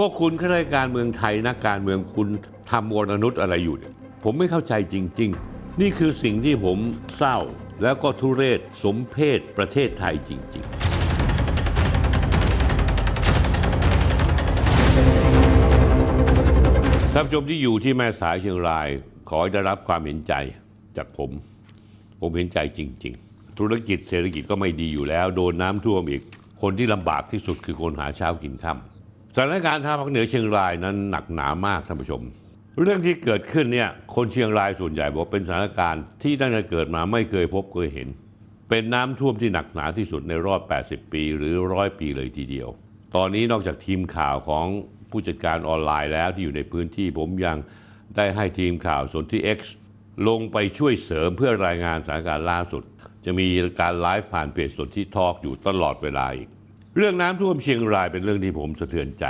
พวกคุณข้าราชการเมืองไทยนักการเมืองคุณทำวรนุษย์อะไรอยู่เนี่ยผมไม่เข้าใจจริง ๆ นี่คือสิ่งที่ผมเศร้า แล้วก็ทุเรศสมเพศประเทศไทยจริง ๆท่านผู้ชมที่อยู่ที่แม่สายเชียงราย ขอให้ได้รับความเห็นใจจากผม ผมเห็นใจจริง ๆ ธุรกิจเศรษฐกิจก็ไม่ดีอยู่แล้ว โดนน้ำท่วมอีก คนที่ลำบากที่สุดคือคนหาเช้ากินค่ำ สถานการณ์ทางภาคเหนือเชียงรายนั้นหนักหนามากท่านผู้ชม เรื่องที่เกิดขึ้นเนี่ยคนเชียงรายส่วนใหญ่บอกเป็นสถานการณ์ที่ตั้งแต่เกิดมาไม่เคยพบเคยเห็น เป็นน้ำท่วมที่หนักหนาที่สุดในรอบ 80 ปีหรือร้อยปีเลยทีเดียว ตอนนี้นอกจากทีมข่าวของผู้จัดการออนไลน์แล้วที่อยู่ในพื้นที่ผมยังได้ให้ทีมข่าวส่วนที่ X ลงไปช่วยเสริมเพื่อรายงานสถานการณ์ล่าสุด จะมีการไลฟ์ผ่านเพจส่วนที่ทอกอยู่ตลอดเวลาอีก เรื่องน้ำท่วมเชียงรายเป็นเรื่องที่ผมสะเทือนใจ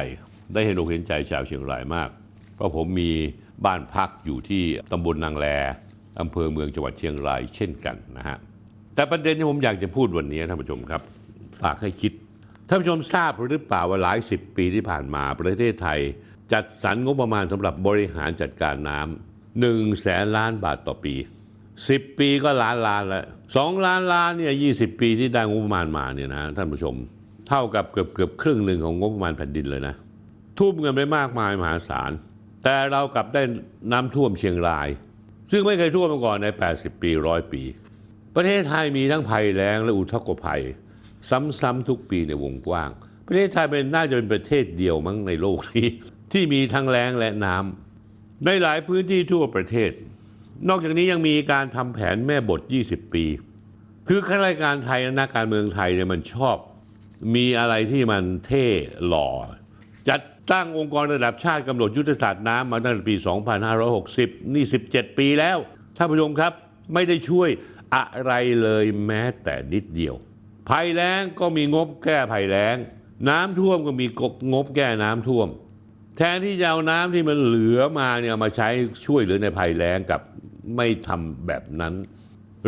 ได้เห็นอกเห็นใจชาวเชียงรายมาก เพราะผมมีบ้านพักอยู่ที่ตำบลนางแลอำเภอเมืองจังหวัดเชียงรายเช่นกันนะฮะแต่ประเด็นที่ผมอยากจะพูดวันนี้ท่านผู้ชมครับฝากให้คิดท่านผู้ชมทราบหรือเปล่าว่าหลายสิบปีที่ผ่านมาประเทศไทย จัดสรรงบประมาณสำหรับบริหารจัดการน้ำหนึ่งแสนล้านบาทต่อปี 10 ปีก็ล้านล้านแล้วสองล้านล้านเนี่ยยีปีที่ได้งบประมาณมาเนี่ยนะท่านผู้ชม เท่ากับเกือบเกือบครึ่งหนึ่งของงบประมาณแผ่นดินเลยนะ ทุ่มเงินไปมากมายมหาศาล แต่เรากลับได้น้ำท่วมเชียงราย ซึ่งไม่เคยท่วมมาก่อนใน 80 ปีร้อยปี ประเทศไทยมีทั้งภัยแล้งและอุทกภัย ซ้ำๆทุกปีในวงกว้าง ประเทศไทยเป็นน่าจะเป็นประเทศเดียวมั้งในโลกนี้ ที่มีทั้งแล้งและน้ำในหลายพื้นที่ทั่วประเทศ นอกจากนี้ยังมีการทำแผนแม่บท 20 ปี คือข้าราชการไทยและนักการเมืองไทยเนี่ยมันชอบ มีอะไรที่มันเท่หล่อ จัดตั้งองค์กรระดับชาติกำหนดยุทธศาสตร์น้ำมาตั้งแต่ปี 2560 นี่ 17 ปีแล้วท่านผู้ชมครับไม่ได้ช่วยอะไรเลยแม้แต่นิดเดียว ภัยแล้งก็มีงบแก้ภัยแล้ง น้ำท่วมก็มีงบแก้น้ำท่วม แทนที่จะเอาน้ำที่มันเหลือมาเนี่ยมาใช้ช่วยเหลือในภัยแล้งกับไม่ทำแบบนั้น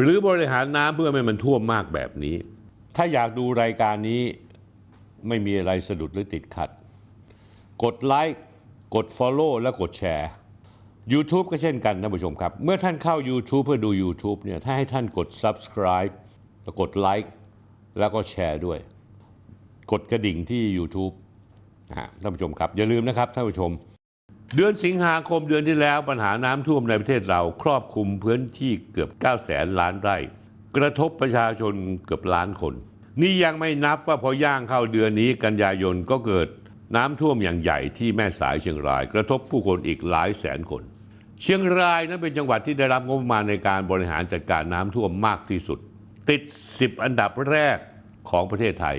หรือบริหารน้ำเพื่อไม่ให้มันท่วมมากแบบนี้ ถ้าอยากดูรายการนี้ไม่มีอะไรสะดุดหรือติดขัด กดไลค์กด Follow และกดแชร์ YouTube ก็เช่นกันท่านผู้ชมครับ เมื่อท่านเข้า YouTube เพื่อดู YouTube เนี่ยถ้าให้ท่านกด Subscribe แล้วกดไลค์แล้วก็แชร์ด้วย กดกระดิ่งที่ YouTube นะฮะท่านผู้ชมครับ อย่าลืมนะครับท่านผู้ชม เดือนสิงหาคมเดือนที่แล้วปัญหาน้ำท่วมในประเทศเราครอบคลุมพื้นที่เกือบ9แสนล้านไร่ กระทบประชาชนเกือบล้านคน นี่ยังไม่นับว่าพอย่างเข้าเดือนนี้กันยายนก็เกิดน้ำท่วมอย่างใหญ่ที่แม่สายเชียงราย กระทบผู้คนอีกหลายแสนคน เชียงรายนั้นเป็นจังหวัดที่ได้รับงบประมาณในการบริหารจัดการน้ำท่วมมากที่สุด ติด 10 อันดับแรกของประเทศไทย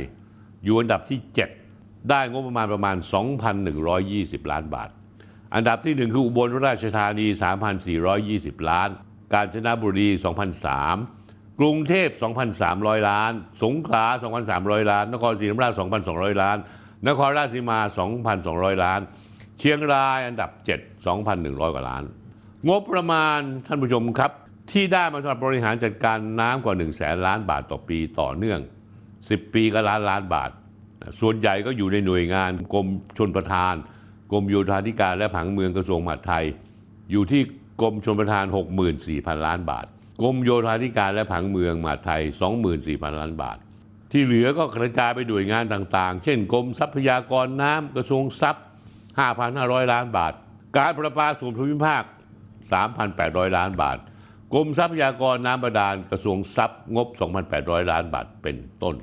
อยู่อันดับที่ 7 ได้งบประมาณประมาณ 2,120 ล้านบาท อันดับที่ 1 คืออุบลราชธานี 3,420 ล้าน กาญจนบุรี 2,003 กรุงเทพ 2,300 ล้าน สงขลา 2,300 ล้าน นครศรีธรรมราช 2,200 ล้าน นครราชสีมา 2,200 ล้าน เชียงรายอันดับ 7 2,100 กว่าล้าน งบประมาณท่านผู้ชมครับ ที่ได้มาสำหรับบริหารจัดการน้ำกว่า 1 0 0 0 0แสนล้านบาทต่อปีต่อเนื่อง 10 ปีก็ล้านล้านบาท ส่วนใหญ่ก็อยู่ในหน่วยงานกรมชนประทาน กรมโยธาธิการและผังเมืองกระทรวงมหาดไทย อยู่ที่กรมชนประทาน 64,000 ล้านบาท กรมโยธาธิการและผังเมืองมหาไทย 24,000 ล้านบาท ที่เหลือก็กระจายไปหน่วยงานต่างๆ เช่นกรมทรัพยากรน้ำกระทรวงทรัพย์ 5,500 ล้านบาท การประปาส่วนภูมิภาค 3,800 ล้านบาท กรมทรัพยากรน้ำบาดาลกระทรวงทรัพย์งบ 2,800 ล้านบาทเป็นต้น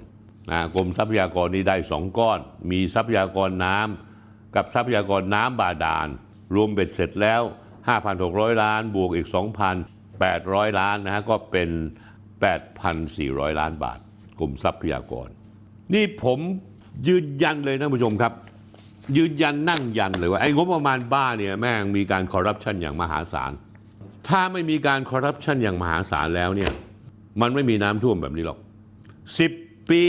นะกรมทรัพยากรนี้ได้ 2 ก้อน มีทรัพยากรน้ำกับทรัพยากรน้ำบาดาล รวมเบ็ดเสร็จแล้ว 5,600 ล้านบวกอีก 800 ล้านนะฮะก็เป็น 8,400 ล้านบาทกรมทรัพยากร นี่ผมยืนยันเลยนะผู้ชมครับ ยืนยันนั่งยันเลยว่าไอ้งบประมาณบ้าเนี่ยแม่งมีการคอร์รัปชันอย่างมหาศาล ถ้าไม่มีการคอร์รัปชันอย่างมหาศาลแล้วเนี่ยมันไม่มีน้ำท่วมแบบนี้หรอกสิบปี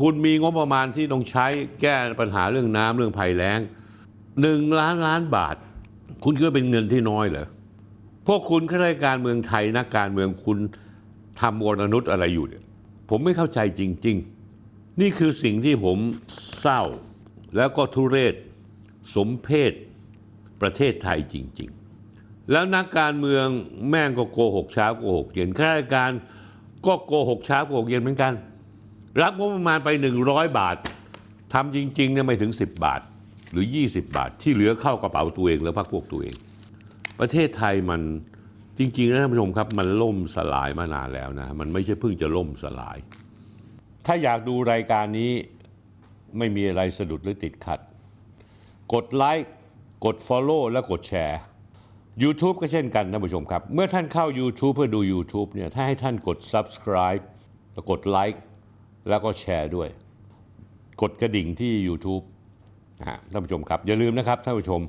คุณมีงบประมาณที่ต้องใช้แก้ปัญหาเรื่องน้ำเรื่องภัยแล้งหนึ่งล้านล้านบาท คุณคิดว่าเป็นเงินที่น้อยเหรอ พวกคุณข้าราชการเมืองไทยนักการเมืองคุณทำวรนุษย์อะไรอยู่เนี่ยผมไม่เข้าใจจริง ๆ นี่คือสิ่งที่ผมเศร้า แล้วก็ทุเรศ สมเพศประเทศไทยจริง ๆ แล้วนักการเมืองแม่งก็โกหกเช้าโกหกเย็นข้าราชการก็โกหกเช้าโกหกเย็นเหมือนกัน รับงบประมาณไป 100 บาททำจริงๆเนี่ยไม่ถึง 10 บาท หรือ 20 บาท ที่เหลือเข้ากระเป๋าตัวเอง แล้วพักพวกตัวเอง ประเทศไทยมันจริงๆนะท่านผู้ชมครับมันล่มสลายมานานแล้วนะมันไม่ใช่เพิ่งจะล่มสลาย ถ้าอยากดูรายการนี้ไม่มีอะไรสะดุดหรือติดขัด กดไลค์กด Follow และกดแชร์ YouTube ก็เช่นกันท่านผู้ชมครับ เมื่อท่านเข้า YouTube เพื่อดู YouTube เนี่ยถ้าให้ท่านกด Subscribe แล้วกดไลค์แล้วก็แชร์ด้วย กดกระดิ่งที่ YouTube นะฮะท่านผู้ชมครับ อย่าลืมนะครับท่านผู้ชม